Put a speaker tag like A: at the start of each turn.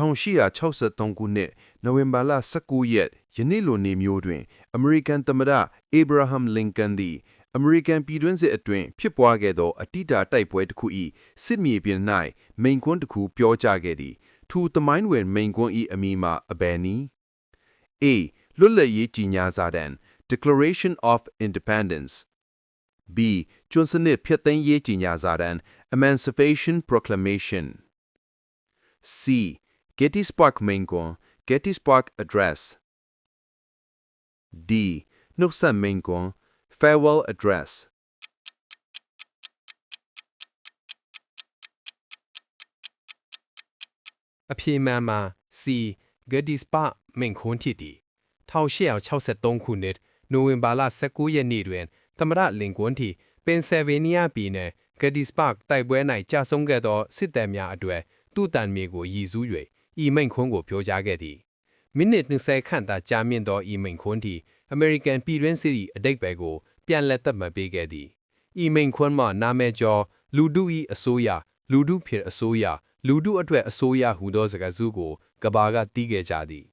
A: 1863ခုနှစ်နိုဝင်ဘာလ19ရက်ယနေ့လိုနေမျိုးတွင် အမေရိကန်သမ္မတအေဗရာဟမ်လင်ကန်သည်အမေရိကန်ပြည်တွင်းစစ်အတွင်းဖြစ်ပွားခဲ့သောအတိတ်တိုက်ပွဲတစ်ခု၏စစ်မြေပြင်၌မိန်ကွန်းတစ်ခုပြောကြားခဲ့သည်ထိုသမိုင်းဝင်မိန်ကွန်း၏အမည်မှာအဘယ်နည်း A လွတ်လပ်ရေးကြီးညာစာတမ်း Declaration of Independence B ကျွန်းစနစ်ဖျက်သိမ်းရေးကြီးညာစာတမ်း Emancipation Proclamation C Gettysburg မိန့်ခွန်း Gettysburg Address D နှုတ်ဆက်မိန့်ခွန်း Farewell Address
B: အဖြေမှန်မှာ C Gettysburg မိန့်ခွန်းဖြစ်သည်1863ခုနှစ်နိုဝင်ဘာလ19ရက်နေ့တွင်သမ္မတလင်ကွန်းတီပင်ဆယ်ဗေးနီးယားပြည်နယ် Gettysburg တိုက်ပွဲ၌ကြာဆုံးခဲ့သောစစ်တပ်များအတွေ့သူ့တန်မြေကိုရည်စူး၍ ဤမိန့်ခွန်းကိုပြောကြားခဲ့သည်မိနစ်20ခန့်သာကြာမြင့်သောဤမိန့်ခွန်းသည်အမေရိကန်ပြည်တွင်းစစ်၏အတိတ်ပဲကို ပြန်လည်သတ်မှတ်ပေးခဲ့သည်ဤမိန့်ခွန်းမှာနာမည်ကျော်လူဒု၏အစိုးရလူဒုဖြစ်အစိုးရလူဒုအတွက်အစိုးရဟူသောစကားစုကိုကဘာကတီးခဲ့ကြသည်